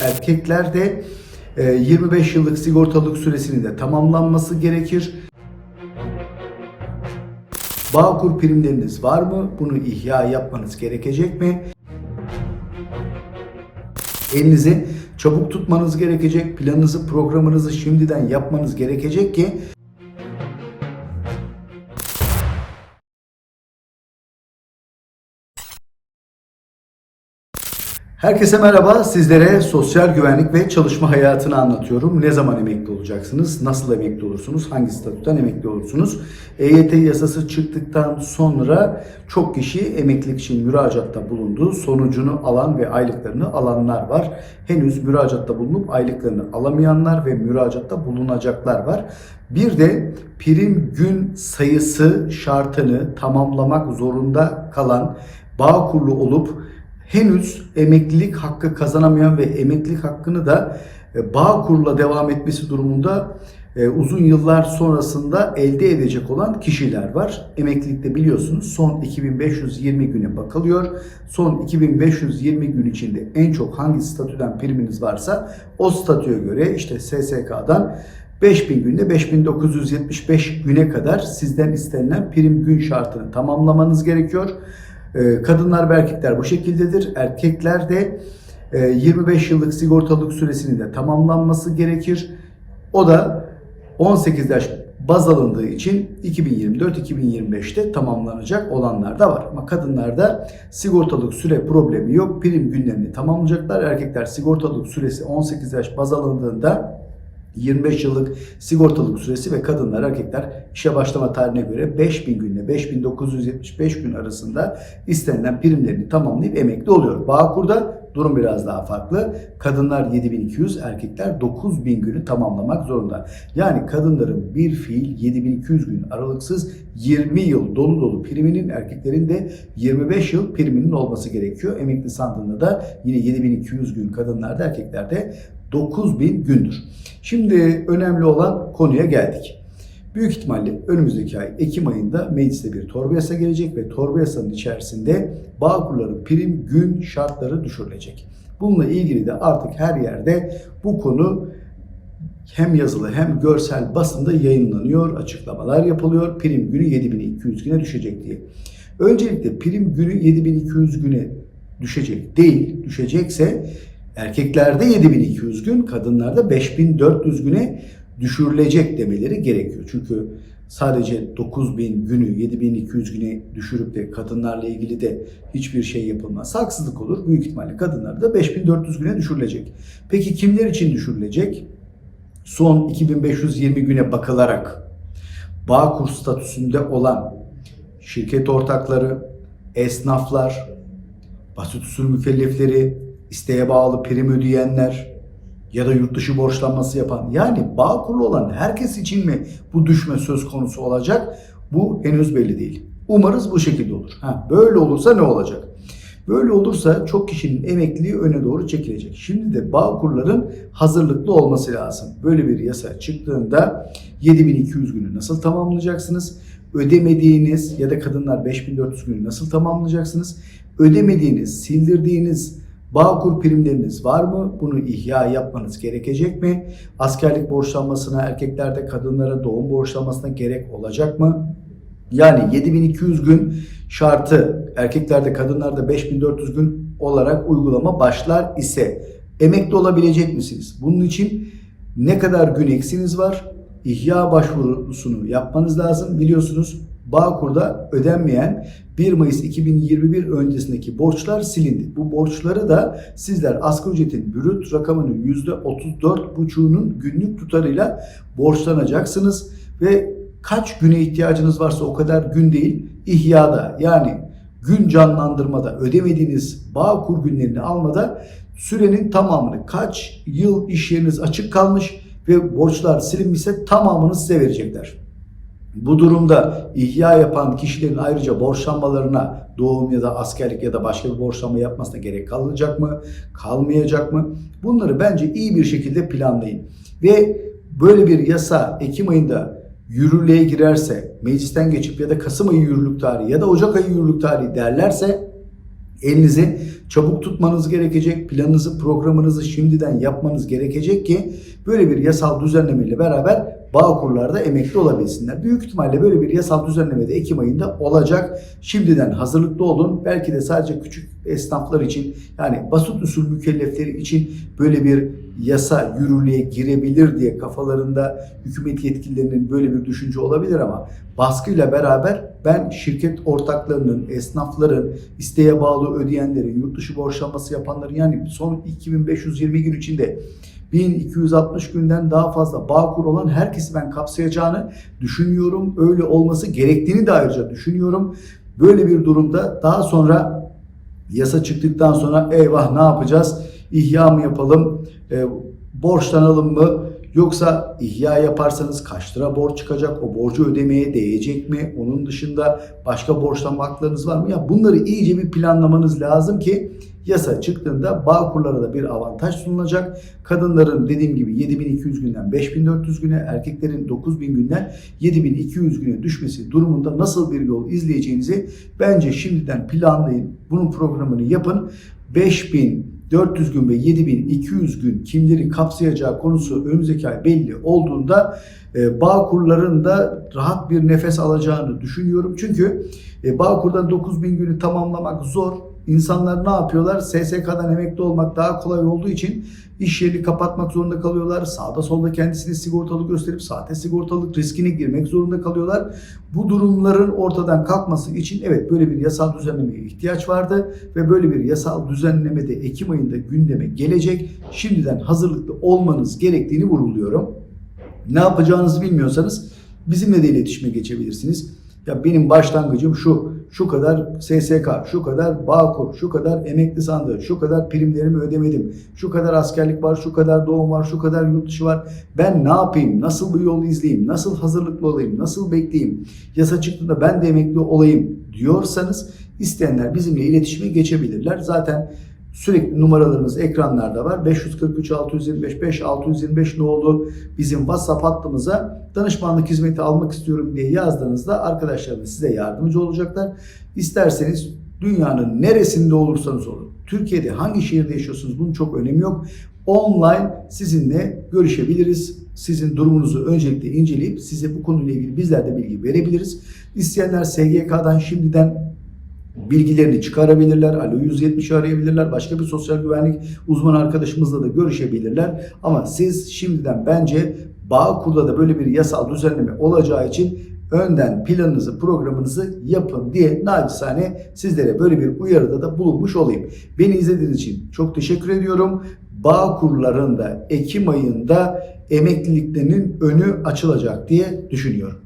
Erkeklerde e, 25 yıllık sigortalık süresinin de tamamlanması gerekir. Bağkur primleriniz var mı? Bunu ihya yapmanız gerekecek mi? Elinizi çabuk tutmanız gerekecek. Planınızı, programınızı şimdiden yapmanız gerekecek ki Herkese merhaba. Sizlere sosyal güvenlik ve çalışma hayatını anlatıyorum. Ne zaman emekli olacaksınız? Nasıl emekli olursunuz? Hangi statüden emekli olursunuz? EYT yasası çıktıktan sonra çok kişi emeklilik için müracaatta bulundu. Sonucunu alan ve aylıklarını alanlar var. Henüz müracaatta bulunup aylıklarını alamayanlar ve müracaatta bulunacaklar var. Bir de prim gün sayısı şartını tamamlamak zorunda kalan Bağkurlu olup henüz emeklilik hakkı kazanamayan ve emeklilik hakkını da e, Bağkur'la devam etmesi durumunda e, uzun yıllar sonrasında elde edecek olan kişiler var. Emeklilikte biliyorsunuz son 2520 güne bakılıyor. Son 2520 gün içinde en çok hangi statüden priminiz varsa o statüye göre işte SSK'dan 5000 günde 5975 güne kadar sizden istenilen prim gün şartını tamamlamanız gerekiyor. Ee, Kadınlar ve erkekler bu şekildedir. Erkekler de e, 25 yıllık sigortalık süresinin de tamamlanması gerekir. O da 18 yaş baz alındığı için 2024-2025'te tamamlanacak olanlar da var. Ama kadınlarda sigortalık süre problemi yok. Prim günlerini tamamlayacaklar. Erkekler sigortalık süresi 18 yaş baz alındığında 25 yıllık sigortalık süresi ve kadınlar erkekler işe başlama tarihine göre 5000 günle 5975 gün arasında istenilen primlerini tamamlayıp emekli oluyor. Bağkur'da durum biraz daha farklı. Kadınlar 7200, erkekler 9000 günü tamamlamak zorunda. Yani kadınların bir fiil 7200 gün aralıksız 20 yıl dolu dolu priminin erkeklerin de 25 yıl priminin olması gerekiyor. Emekli sandığında da yine 7200 gün kadınlarda erkeklerde 9000 gündür. Şimdi önemli olan konuya geldik. Büyük ihtimalle önümüzdeki ay Ekim ayında mecliste bir torba yasa gelecek ve torba yasanın içerisinde Bağkurların prim gün şartları düşürülecek. Bununla ilgili de artık her yerde bu konu hem yazılı hem görsel basında yayınlanıyor, açıklamalar yapılıyor. Prim günü 7200 güne düşecek diye. Öncelikle prim günü 7200 güne düşecek değil, düşecekse Erkeklerde 7200 gün, kadınlarda 5400 güne düşürülecek demeleri gerekiyor. Çünkü sadece 9000 günü 7200 güne düşürüp de kadınlarla ilgili de hiçbir şey yapılmaz. Haksızlık olur. Büyük ihtimalle kadınlarda 5400 güne düşürülecek. Peki kimler için düşürülecek? Son 2520 güne bakılarak Bağkur statüsünde olan şirket ortakları, esnaflar, basit usul mükellefleri, isteğe bağlı prim ödeyenler ya da yurt dışı borçlanması yapan yani bağ kurulu olan herkes için mi bu düşme söz konusu olacak? Bu henüz belli değil. Umarız bu şekilde olur. Ha, böyle olursa ne olacak? Böyle olursa çok kişinin emekliliği öne doğru çekilecek. Şimdi de bağ kurların hazırlıklı olması lazım. Böyle bir yasa çıktığında 7200 günü nasıl tamamlayacaksınız? Ödemediğiniz ya da kadınlar 5400 günü nasıl tamamlayacaksınız? Ödemediğiniz, sildirdiğiniz Bağkur primleriniz var mı? Bunu ihya yapmanız gerekecek mi? Askerlik borçlanmasına erkeklerde kadınlara doğum borçlanmasına gerek olacak mı? Yani 7200 gün şartı erkeklerde kadınlarda 5400 gün olarak uygulama başlar ise emekli olabilecek misiniz? Bunun için ne kadar gün eksiniz var? İhya başvurusunu yapmanız lazım. Biliyorsunuz Bağkur'da ödenmeyen 1 Mayıs 2021 öncesindeki borçlar silindi. Bu borçları da sizler asgari ücretin brüt rakamının %34,5'unun günlük tutarıyla borçlanacaksınız ve kaç güne ihtiyacınız varsa o kadar gün değil ihyada yani gün canlandırmada ödemediğiniz Bağkur günlerini almada sürenin tamamını kaç yıl iş yeriniz açık kalmış ve borçlar silinmişse tamamını size verecekler. Bu durumda ihya yapan kişilerin ayrıca borçlanmalarına doğum ya da askerlik ya da başka bir borçlanma yapmasına gerek kalacak mı? Kalmayacak mı? Bunları bence iyi bir şekilde planlayın. Ve böyle bir yasa Ekim ayında yürürlüğe girerse, meclisten geçip ya da Kasım ayı yürürlük tarihi ya da Ocak ayı yürürlük tarihi derlerse Elinizi çabuk tutmanız gerekecek. Planınızı, programınızı şimdiden yapmanız gerekecek ki böyle bir yasal düzenlemeyle beraber Bağkurlarda emekli olabilsinler. Büyük ihtimalle böyle bir yasal düzenleme de Ekim ayında olacak. Şimdiden hazırlıklı olun. Belki de sadece küçük esnaflar için yani basit usul mükellefleri için böyle bir yasa yürürlüğe girebilir diye kafalarında hükümet yetkililerinin böyle bir düşünce olabilir ama baskıyla beraber ben şirket ortaklarının, esnafların, isteğe bağlı ödeyenlerin, yurt dışı borçlanması yapanların yani son 2520 gün içinde 1260 günden daha fazla Bağkur olan herkesi ben kapsayacağını düşünüyorum. Öyle olması gerektiğini de ayrıca düşünüyorum. Böyle bir durumda daha sonra yasa çıktıktan sonra eyvah ne yapacağız? İhya mı yapalım? E, borçlanalım mı? Yoksa ihya yaparsanız kaç lira borç çıkacak? O borcu ödemeye değecek mi? Onun dışında başka borçlanma haklarınız var mı? Ya bunları iyice bir planlamanız lazım ki yasa çıktığında Bağkurlara da bir avantaj sunulacak. Kadınların dediğim gibi 7200 günden 5400 güne, erkeklerin 9000 günden 7200 güne düşmesi durumunda nasıl bir yol izleyeceğinizi bence şimdiden planlayın. Bunun programını yapın. 5400 gün ve 7200 gün kimleri kapsayacağı konusu önümüzdeki ay belli olduğunda e, Bağkurların da rahat bir nefes alacağını düşünüyorum. Çünkü e, Bağkur'dan 9000 günü tamamlamak zor. İnsanlar ne yapıyorlar? SSK'dan emekli olmak daha kolay olduğu için iş yerini kapatmak zorunda kalıyorlar. Sağda solda kendisini sigortalı gösterip sahte sigortalık riskine girmek zorunda kalıyorlar. Bu durumların ortadan kalkması için evet böyle bir yasal düzenlemeye ihtiyaç vardı ve böyle bir yasal düzenleme de Ekim ayında gündeme gelecek. Şimdiden hazırlıklı olmanız gerektiğini vurguluyorum. Ne yapacağınızı bilmiyorsanız bizimle de iletişime geçebilirsiniz. Ya benim başlangıcım şu, şu kadar SSK, şu kadar Bağkur, şu kadar emekli sandığı, şu kadar primlerimi ödemedim, şu kadar askerlik var, şu kadar doğum var, şu kadar yurt dışı var. Ben ne yapayım, nasıl bu yolu izleyeyim, nasıl hazırlıklı olayım, nasıl bekleyeyim, yasa çıktığında ben de emekli olayım diyorsanız isteyenler bizimle iletişime geçebilirler. Zaten Sürekli numaralarımız ekranlarda var. 543 625 5 625 ne oldu? Bizim WhatsApp hattımıza danışmanlık hizmeti almak istiyorum diye yazdığınızda arkadaşlarımız size yardımcı olacaklar. İsterseniz dünyanın neresinde olursanız olun. Türkiye'de hangi şehirde yaşıyorsunuz bunun çok önemi yok. Online sizinle görüşebiliriz. Sizin durumunuzu öncelikle inceleyip size bu konuyla ilgili bizler de bilgi verebiliriz. İsteyenler SGK'dan şimdiden bilgilerini çıkarabilirler. Alo 170 arayabilirler. Başka bir sosyal güvenlik uzman arkadaşımızla da görüşebilirler. Ama siz şimdiden bence Bağkur'da da böyle bir yasal düzenleme olacağı için önden planınızı, programınızı yapın diye naçizane sizlere böyle bir uyarıda da bulunmuş olayım. Beni izlediğiniz için çok teşekkür ediyorum. Bağkurlarında Ekim ayında emekliliklerinin önü açılacak diye düşünüyorum.